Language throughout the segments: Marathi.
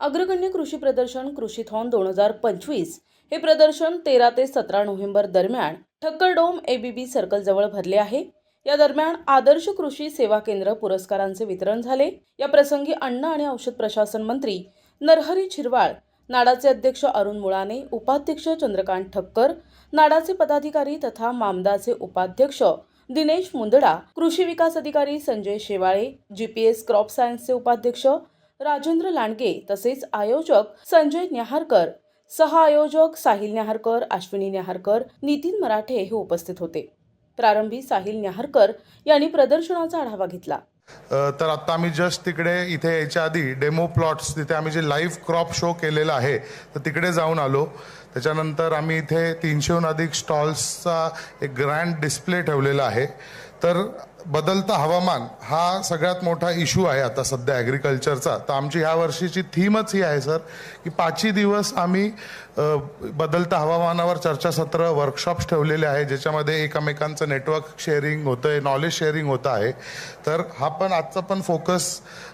अग्रगण्य कृषी प्रदर्शन कृषीथॉन दोन हजार पंचवीस. हे प्रदर्शन तेरा ते सतरा नोव्हेंबर दरम्यान ठक्करडोम एबीबी सर्कलजवळ भरले आहे. या दरम्यान आदर्श कृषी सेवा केंद्र पुरस्कारांचे वितरण झाले. या प्रसंगी अन्न आणि औषध प्रशासन मंत्री नरहरी झिरवाळ नाडाचे अध्यक्ष अरुण मुळाने उपाध्यक्ष चंद्रकांत ठक्कर नाडाचे पदाधिकारी तथा मामदाचे उपाध्यक्ष दिनेश मुंदडा कृषी विकास अधिकारी संजय शेवाळे जीपीएस क्रॉप सायन्सचे उपाध्यक्ष राजेंद्र लांडगे तसेच आयोजक संजय न्याहारकर सह आयोजक साहिल न्याहारकर अश्विनी न्याहारकर नितीन मराठे हे उपस्थित होते. प्रारंभी साहिल न्याहारकर यांनी प्रदर्शनाचा आढावा घेतला. तर आता आम्ही जस्ट तिकडे इथे यायच्या आधी डेमो प्लॉट्स तिथे आम्ही जे लाईव्ह क्रॉप शो केलेला आहे तर तिकडे जाऊन आलो. त्याच्यानंतर आम्ही इथे तीनशेहून अधिक स्टॉल्सचा एक ग्रँड डिस्प्ले ठेवलेला आहे. तर बदलतं हवामान हा सगळ्यात मोठा इश्यू आहे आता सध्या ॲग्रिकल्चरचा तर आमची ह्या वर्षीची थीमच ही आहे सर की पाचही दिवस आम्ही बदलता हवामानावर चर्चासत्र वर्कशॉप्स ठेवलेले आहे ज्याच्यामध्ये एकमेकांचं नेटवर्क शेअरिंग होतं आहे नॉलेज शेअरिंग होतं आहे. तर हा पण आजचा पण फोकस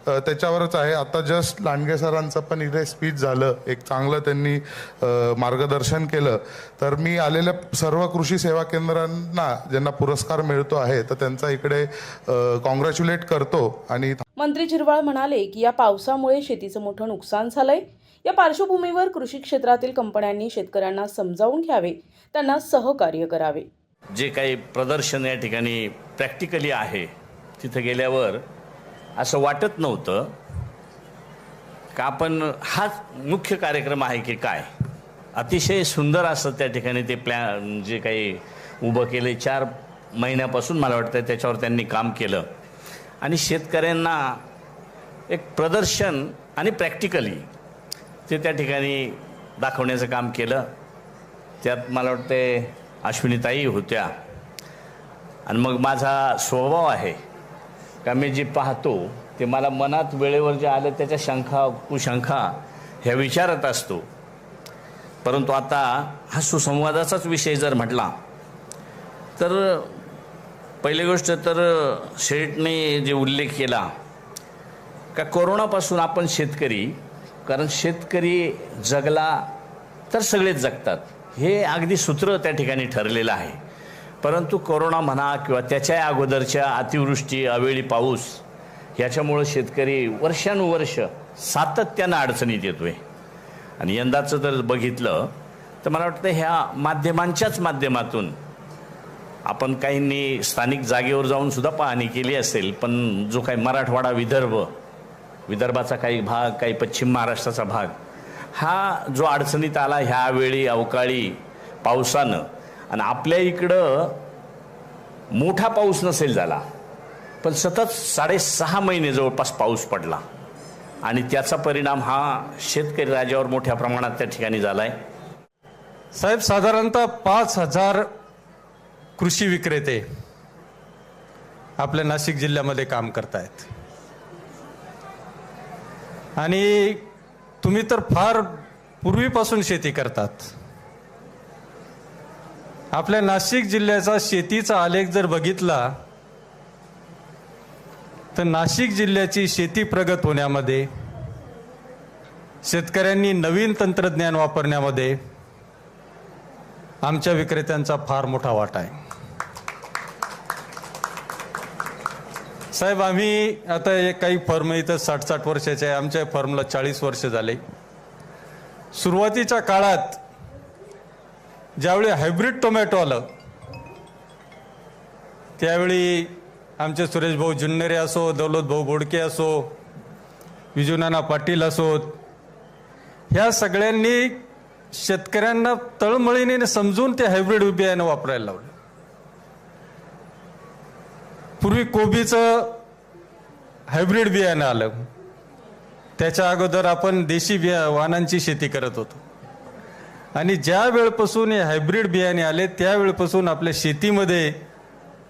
त्याच्यावरच आहे. आता जस्ट लांडगे सरांचं पण इथे स्पीच झालं एक चांगलं त्यांनी मार्गदर्शन केलं. तर मी आलेल्या सर्व कृषी सेवा केंद्रांना ज्यांना पुरस्कार मिळतो आहे तर त्यांचा इकडे कॉंग्रॅच्युलेट करतो आणि मंत्री झिरवाळ म्हणाले की या पावसामुळे शेतीचं मोठं नुकसान झालंय. या पार्श्वभूमीवर कृषी क्षेत्रातील कंपन्यांनी शेतकऱ्यांना समजावून घ्यावे त्यांना सहकार्य करावे. जे काही प्रदर्शन या ठिकाणी प्रॅक्टिकली आहे तिथं गेल्यावर असं वाटत नव्हतं का आपण हाच मुख्य कार्यक्रम आहे की काय? अतिशय सुंदर असं त्या ठिकाणी ते प्लॅन जे काही उभं केलं चार महिन्यापासून मला वाटतं त्याच्यावर त्यांनी काम केलं. आणि शेतकऱ्यांना एक प्रदर्शन आणि प्रॅक्टिकली ते त्या ठिकाणी दाखवण्याचं काम केलं. त्यात मला वाटते अश्विनीताई होत्या. आणि मग माझा स्वभाव आहे का मी जे पाहतो ते मला मनात वेळेवर जे आलं त्याच्या शंखा कुशंखा ह्या विचारत असतो. परंतु आता हा सुसंवादाचाच विषय जर म्हटला तर पहिली गोष्ट तर शेठने जे उल्लेख केला का कोरोनापासून आपण शेतकरी कारण शेतकरी जगला तर सगळेच जगतात. हे अगदी सूत्र त्या ठिकाणी ठरलेलं आहे. परंतु कोरोना म्हणा किंवा त्याच्या अगोदरच्या अतिवृष्टी अवेळी पाऊस ह्याच्यामुळं शेतकरी वर्षानुवर्ष सातत्यानं अडचणीत येतो आहे आणि यंदाचं जर बघितलं तर मला वाटतं ह्या माध्यमांच्याच माध्यमातून आपण काहींनी स्थानिक जागेवर जाऊन सुद्धा पाहणी केली असेल पण जो काही मराठवाडा विदर्भ विदर्भाचा काही भाग काही पश्चिम महाराष्ट्राचा भाग हा जो अडचणीत आला ह्यावेळी अवकाळी पावसानं आणि आपल्या इकडं मोठा पाऊस नसेल झाला पण सतत साडेसहा महिने जवळपास पाऊस पडला. आणि त्याचा परिणाम हा शेतकरी राजावर मोठ्या प्रमाणात त्या ठिकाणी झाला आहे साहेब साधारणतः पाच हजार कृषी विक्रेते आपल्या नाशिक जिल्ह्यामध्ये काम करतायत. आणि तुम्ही तर फार पूर्वीपासून शेती करतात. आपल्या नाशिक जिल्ह्याचा शेतीचा आलेख जर बघितला तर नाशिक जिल्ह्याची शेती प्रगत होण्यामध्ये शेतकऱ्यांनी नवीन तंत्रज्ञान वापरण्यामध्ये आमच्या विक्रेत्यांचा फार मोठा वाटा आहे. साहेब आम्ही आता एक काही फर्म इथं साठ साठ वर्षाचे आहे. आमच्या फर्मला चाळीस वर्ष झाले. सुरुवातीच्या काळात ज्यावेळी हायब्रिड टोमॅटो आलं त्यावेळी आमचे सुरेश भाऊ जुन्नरे असो दौलत भाऊ बोडके असो विजूनाना पाटील असोत ह्या सगळ्यांनी शेतकऱ्यांना तळमळीने समजून ते हायब्रिड बियाणं वापरायला लावलं. पूर्वी कोबीचं हायब्रिड बियाणं आलं. त्याच्या अगोदर आपण देशी बिया वाहनांची शेती करत होतो. आणि ज्या वेळपासून हे हायब्रिड बियाणे आले त्यावेळपासून आपल्या शेतीमध्ये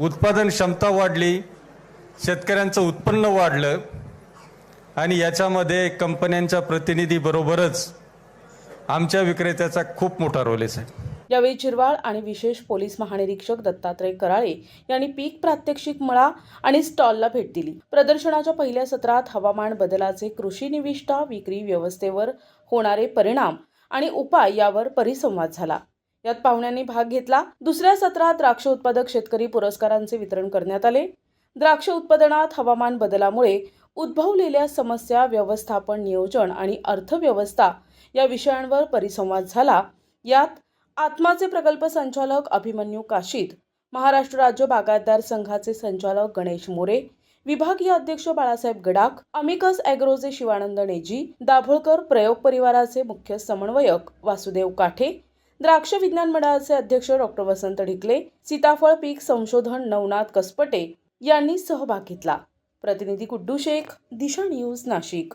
उत्पादन क्षमता वाढली शेतकऱ्यांचं उत्पन्न वाढलं आणि याच्यामध्ये कंपन्यांच्या प्रतिनिधीबरोबरच आमच्या विक्रेत्याचा खूप मोठा रोल आहे साहेब. यावेळी चिरवाळ आणि विशेष पोलीस महानिरीक्षक दत्तात्रय कराळे यांनी पीक प्रात्यक्षिक मळा आणि स्टॉलला भेट दिली. प्रदर्शनाच्या पहिल्या सत्रात हवामान बदलाचे कृषी निविष्ठा विक्री व्यवस्थेवर होणारे परिणाम आणि उपाय यावर परिसंवाद झाला. यात पाहुण्यांनी भाग घेतला. दुसऱ्या सत्रात द्राक्ष उत्पादक शेतकरी पुरस्कारांचे वितरण करण्यात आले. द्राक्ष उत्पादनात हवामान बदलामुळे उद्भवलेल्या समस्या व्यवस्थापन नियोजन आणि अर्थव्यवस्था या विषयांवर परिसंवाद झाला. यात आत्माचे प्रकल्प संचालक अभिमन्यू काशीद महाराष्ट्र राज्य बागायतदार संघाचे संचालक गणेश मोरे विभागीय अध्यक्ष बाळासाहेब गडाख अमिकस अॅग्रोचे शिवानंद नेजी दाभोळकर प्रयोग परिवाराचे मुख्य समन्वयक वासुदेव काठे द्राक्ष विज्ञान मंडळाचे अध्यक्ष डॉक्टर वसंत ढिकले सीताफळ पीक संशोधन नवनाथ कसपटे यांनी सहभाग घेतला. प्रतिनिधी कुड्डू शेख दिशा न्यूज नाशिक.